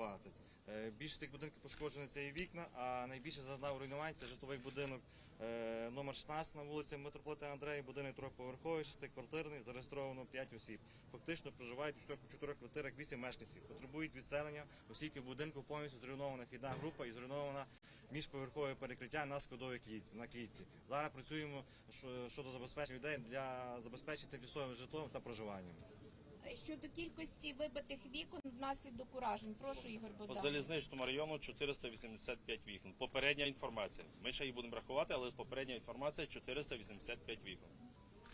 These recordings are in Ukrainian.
20. Е, Більше тих будинків пошкоджені це і вікна, а найбільше зазнав руйнувань це житловий будинок е, номер 16 на вулиці Митрополита Андрея, будинок трьохповерховий, шестиквартирний, зареєстровано 5 осіб. Фактично проживають у чотирьох- квартирах 8 мешканців. Потребують відселення, оскільки в будинку повністю зруйнована вхідна група і зруйнована міжповерхове перекриття на сходовій клітці. На клітці. Зараз працюємо що- щодо забезпечення людей для забезпечити тимчасовим житлом та проживанням. Щодо кількості вибитих вікон внаслідок уражень, прошу Ігор По Богданович. залізничному району 485 вікон. Попередня інформація. Ми ще її будемо рахувати, але попередня інформація 485 вікон.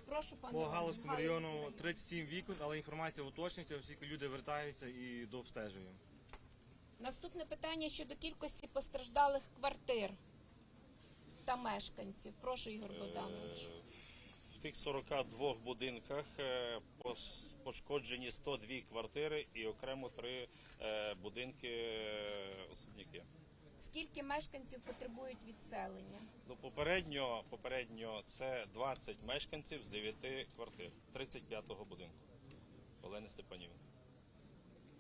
Прошу пане По. Галузькому Галицький району район. 37 вікон, але інформація уточнюється, оскільки люди вертаються і дообстежуємо. Наступне питання щодо кількості постраждалих квартир та мешканців. Прошу Ігор Богданович. В тих 42 будинках е, пошкоджені 102 квартири і окремо 3 будинки е, особняки. Скільки мешканців потребують відселення? Ну, попередньо, попередньо це 20 мешканців з 9 квартир 35-го будинку. Олени Степанівни.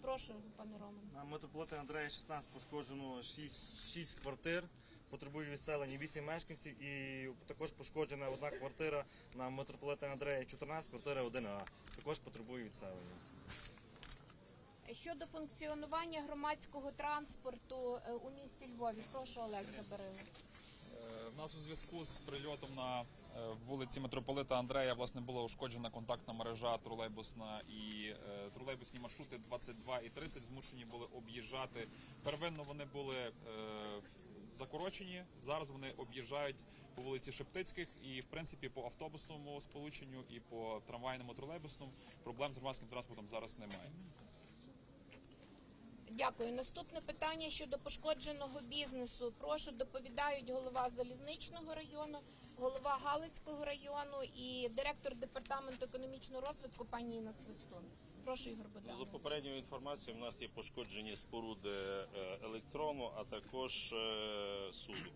Прошу, пане Роман. На митрополита Андрея 16 пошкоджено 6, 6 квартир, потребує відселення 8 мешканців і також пошкоджена одна квартира на митрополита Андрея 14, квартира 1А. Також потребує відселення. Щодо функціонування громадського транспорту е, у місті Львові, прошу Олег Забарило. Е, В нас у зв'язку з прильотом на е, вулиці митрополита Андрея власне була ушкоджена контактна мережа тролейбусна і е, тролейбусні маршрути 22 і 30 змушені були об'їжджати. Первинно вони були е, закорочені. Зараз вони об'їжджають по вулиці Шептицьких і в принципі по автобусному сполученню і по трамвайному тролейбусному проблем з громадським транспортом зараз немає. Дякую. Наступне питання щодо пошкодженого бізнесу. Прошу доповідають голова залізничного району, голова Галицького району і директор департаменту економічного розвитку пані Інна Свистун. Прошу Ігор Ну, За попередньою інформацією, в нас є пошкоджені споруди е, електрону, а також е, суду.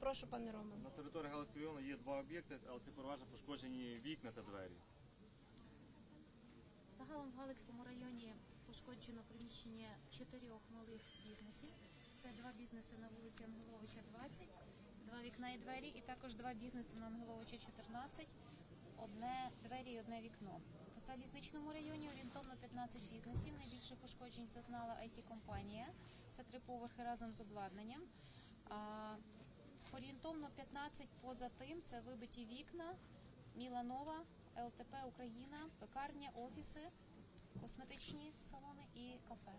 Прошу, пане Роман. На території Галицького району є два об'єкти, але це переважно пошкоджені вікна та двері. Загалом в Галицькому районі пошкоджено приміщення чотирьох малих бізнесів. Це два бізнеси на вулиці Ангеловича 20, два вікна і двері, і також два бізнеси на Ангеловича 14, одне двері і одне вікно. В залізничному районі орієнтовно 15 бізнесів. Найбільше пошкоджень зазнала IT-компанія. Це три поверхи разом з обладнанням. А, орієнтовно 15 поза тим це вибиті вікна, Міланова, ЛТП Україна, пекарня, офіси, косметичні салони і кафе.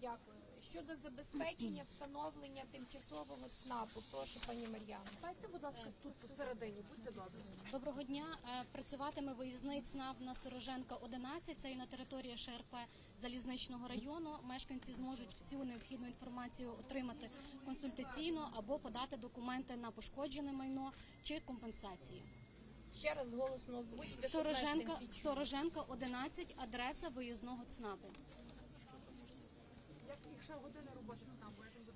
Дякую. Щодо забезпечення встановлення тимчасового ЦНАПу, прошу пані Мар'яна. Станьте, будь ласка, тут посередині, будьте добрі. Доброго дня. Е, Працюватиме виїзний ЦНАП на Стороженка 11, це і на території ШРП Залізничного району. Мешканці зможуть всю необхідну інформацію отримати консультаційно або подати документи на пошкоджене майно чи компенсації. Ще раз голосно озвучте, Стороженка. Стороженка 11, адреса виїзного ЦНАПу. Як година він буде?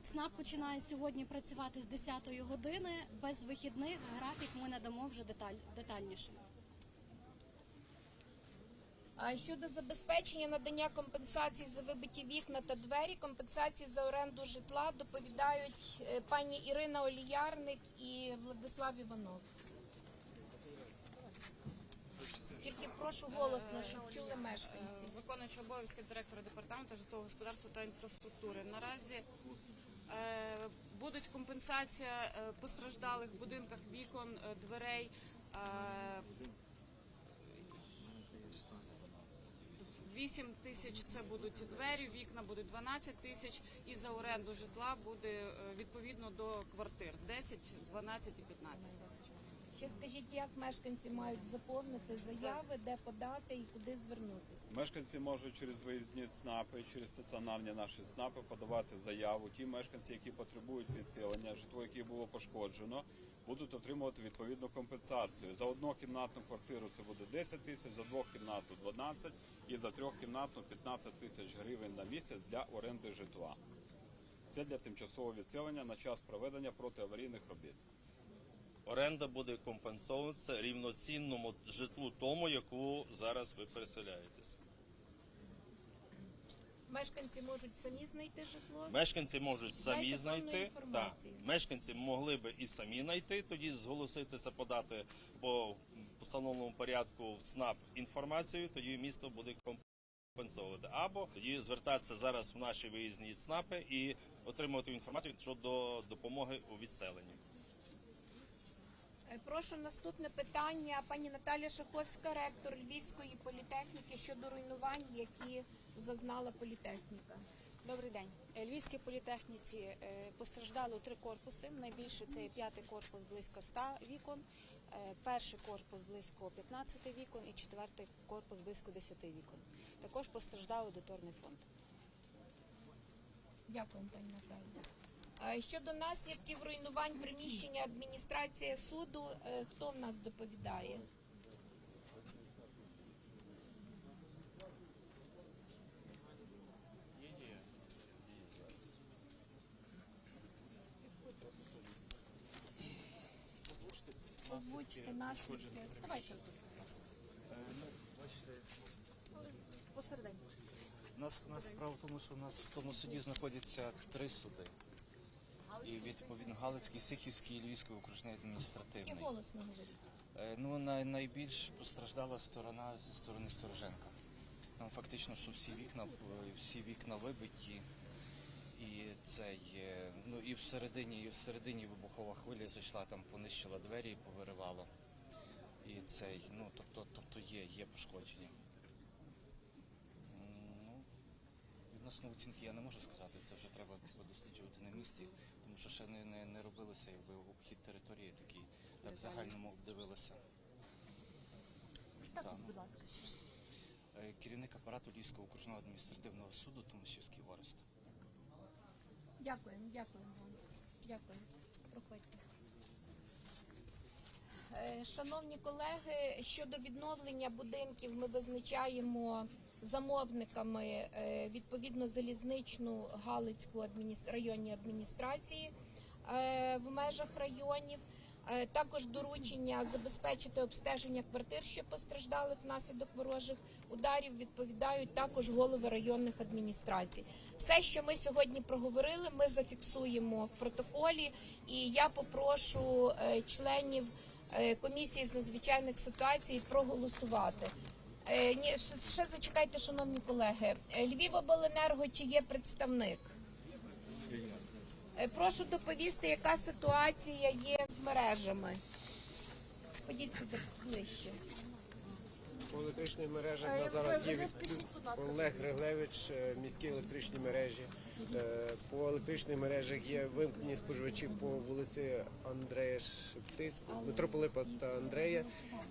ЦНАП починає сьогодні працювати з 10 години. Без вихідних графік ми надамо вже деталь, детальніше. А щодо забезпечення надання компенсацій за вибиті вікна та двері, компенсації за оренду житла доповідають е, пані Ірина Оліярник і Владислав Іванов. Тільки прошу голосно, щоб чули мешканці. виконуючи обов'язки директора департаменту житлового господарства та інфраструктури. Наразі е, буде компенсація е, постраждалих в будинках вікон, е, дверей. Е, 8 тисяч це будуть двері, вікна будуть 12 тисяч, і за оренду житла буде е, відповідно до квартир 10, 12 і 15 тисяч. Ще скажіть, як мешканці мають заповнити заяви, де подати і куди звернутися? Мешканці можуть через виїзні ЦНАПи, через стаціонарні наші ЦНАПи подавати заяву. Ті мешканці, які потребують відселення, житло, яке було пошкоджено, будуть отримувати відповідну компенсацію. За однокімнатну квартиру це буде 10 тисяч, за двохкімнатну 12 і за трьохкімнатну 15 тисяч гривень на місяць для оренди житла. Це для тимчасового відселення на час проведення протиаварійних робіт. Оренда буде компенсовуватися рівноцінному житлу тому, яку зараз ви переселяєтесь. Мешканці можуть самі знайти житло. Мешканці можуть самі Дайте повну знайти. Так, інформацію. мешканці могли би і самі знайти, тоді зголоситися, подати по постановленому порядку в ЦНАП інформацію, тоді місто буде компенсовувати. Або тоді звертатися зараз в наші виїзні ЦНАПи і отримувати інформацію щодо допомоги у відселенні. Е, Прошу наступне питання. Пані Наталя Шаховська, ректор Львівської політехніки щодо руйнувань, які зазнала політехніка. Добрий день. Е, Львівській політехніці е, постраждало три корпуси. Найбільше це п'ятий корпус близько 100 вікон, перший корпус близько 15 вікон і четвертий корпус близько 10 вікон. Також постраждав аудиторний фонд. Дякую, пані Наталі. Е, Щодо наслідків руйнувань приміщення адміністрації суду, е, хто в нас доповідає? Озвучте наслідки. Вставайте. Посередині. У нас, у нас справа в тому, що у нас в тому суді знаходяться три суди. І відповідно Галицький, Сихівський і Львівський окружний І адміністративний. голосно говоріть. Е, Ну, най, найбільш постраждала сторона зі сторони Стороженка. Там фактично, що всі вікна, е, всі вікна вибиті, і цей, ну і всередині, і всередині вибухова хвиля зайшла, там понищила двері і повиривала. І цей, ну тобто, тобто є, є пошкодження. Ну, відносно оцінки я не можу сказати, це вже треба типу, досліджувати на місці, тому що ще не, не, не робилося якби обхід території такий, так в загальному обдивилися. Представтесь, будь ласка. Е, Керівник апарату Львівського окружного адміністративного суду Томашівський Орест. Дякую, дякую вам. Дякую. Проходьте. Е, Шановні колеги, щодо відновлення будинків ми визначаємо замовниками е, відповідно залізничну Галицьку районні адміністрації е, в межах районів. Е, Також доручення забезпечити обстеження квартир, що постраждали внаслідок ворожих ударів, відповідають також голови районних адміністрацій. Все, що ми сьогодні проговорили, ми зафіксуємо в протоколі, і я попрошу членів комісії з надзвичайних ситуацій проголосувати. Е, Ні, ще- зачекайте, шановні колеги. Е, Львівобленерго чи є представник? Е, Прошу доповісти, яка ситуація є з мережами. Ходіть сюди ближче. По електричних мережах у нас зараз є від... Олег Григлевич, е, міські електричні мережі. Е, По електричних мережах є вимкнені споживачі по вулиці Андрея Шептицького, митрополита та Андрея.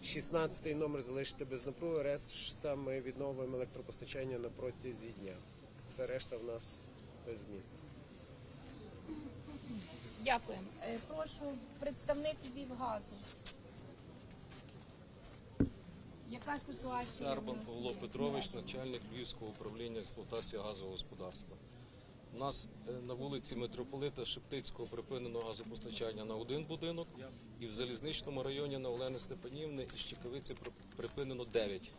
16-й номер залишиться без напруги, решта ми відновимо електропостачання на протязі дня. Все решта в нас без змін. Дякую. Е, Прошу представник Львівгазу. Яка ситуація? Сербан Павло Петрович, начальник Львівського управління експлуатації газового господарства. У нас е, на вулиці Митрополита Шептицького припинено газопостачання на один будинок, і в залізничному районі на Олени Степанівни і Щекавиці при- припинено 9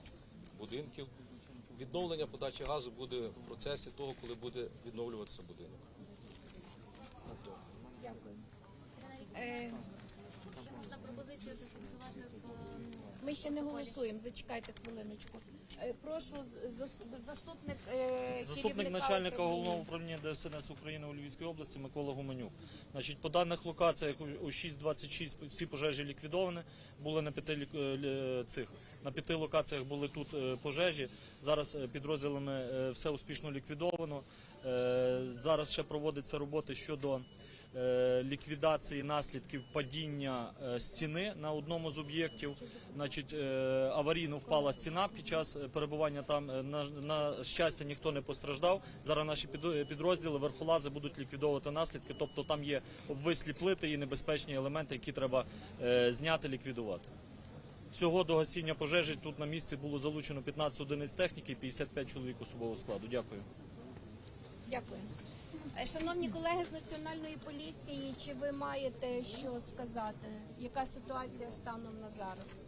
будинків. Відновлення подачі газу буде в процесі того, коли буде відновлюватися будинок. Дякую. Е, Ще можна пропозицію зафіксувати в Ми ще не голосуємо. Зачекайте хвилиночку. Е, Прошу з- зас- заступник е, Заступник керівника начальника управління. головного управління ДСНС України у Львівській області Микола Гуменюк. Значить, по даних локаціях у- у 6.26 всі пожежі ліквідовані. Були на п'яти лік- е, лі- цих на п'яти локаціях були тут е, пожежі. Зараз е, підрозділами е, все успішно ліквідовано. Е, Зараз ще проводиться роботи щодо ліквідації наслідків падіння е, стіни на одному з об'єктів. Значить, е, аварійно впала стіна під час е, перебування там. Е, На, на щастя, ніхто не постраждав. Зараз наші підрозділи верхолази будуть ліквідовувати наслідки. Тобто там є обвислі плити і небезпечні елементи, які треба е, зняти, ліквідувати. Всього до гасіння пожежі тут на місці було залучено 15 одиниць техніки і 55 чоловік особового складу. Дякую. Дякую. Е, Шановні колеги з національної поліції, чи ви маєте що сказати? Яка ситуація станом на зараз?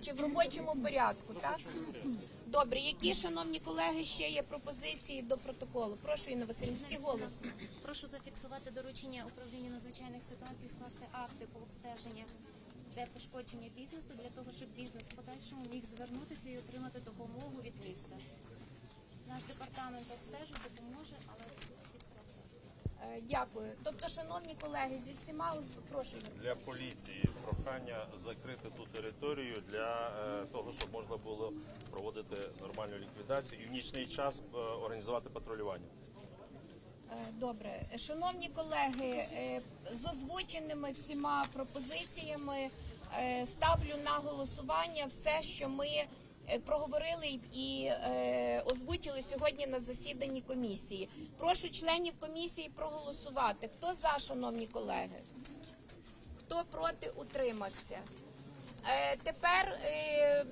Чи в робочому порядку, так? Добре, які, шановні колеги, ще є пропозиції до протоколу? Прошу, Інна Васильівна, і голосно. Прошу зафіксувати доручення управління надзвичайних ситуацій, скласти акти по обстеженнях, де пошкодження бізнесу, для того, щоб бізнес в подальшому міг звернутися і отримати допомогу від міста. Наш департамент обстежить, допоможе, але слід скласти. Е, Дякую. Тобто, шановні колеги, зі всіма прошу. Для поліції прохання закрити ту територію для е, того, щоб можна було проводити нормальну ліквідацію і в нічний час е, організувати патрулювання. Добре, шановні колеги, е, з озвученими всіма пропозиціями ставлю на голосування все, що ми е, проговорили і е, озвучили сьогодні на засіданні комісії. Прошу членів комісії проголосувати. Хто за, шановні колеги? Хто проти утримався? Е, Тепер е,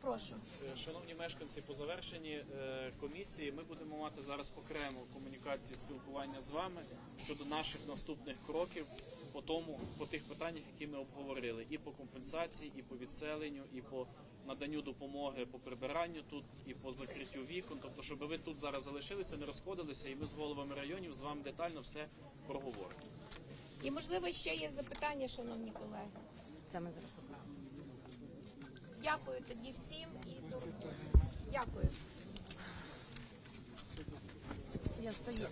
прошу. Шановні мешканці, по завершенні е, комісії ми будемо мати зараз окрему комунікацію спілкування з вами щодо наших наступних кроків по тому, по тих питаннях, які ми обговорили, і по компенсації, і по відселенню, і по наданню допомоги по прибиранню тут, і по закриттю вікон. Тобто, щоб ви тут зараз залишилися, не розходилися, і ми з головами районів з вами детально все проговоримо. І можливо ще є запитання, шановні колеги. Саме зараз. Дякую тоді всім і до. Дякую. Я встаю.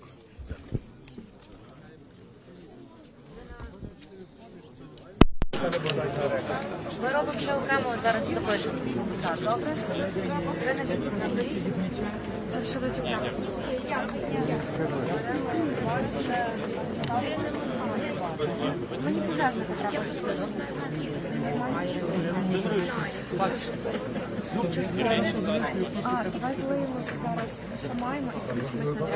Ми робимо ще окремо зараз запишемо. Так, добре? Ви не заберіть. Що Мені пожежника треба пустити. А, давай злиємося зараз, що маємо, і включимось на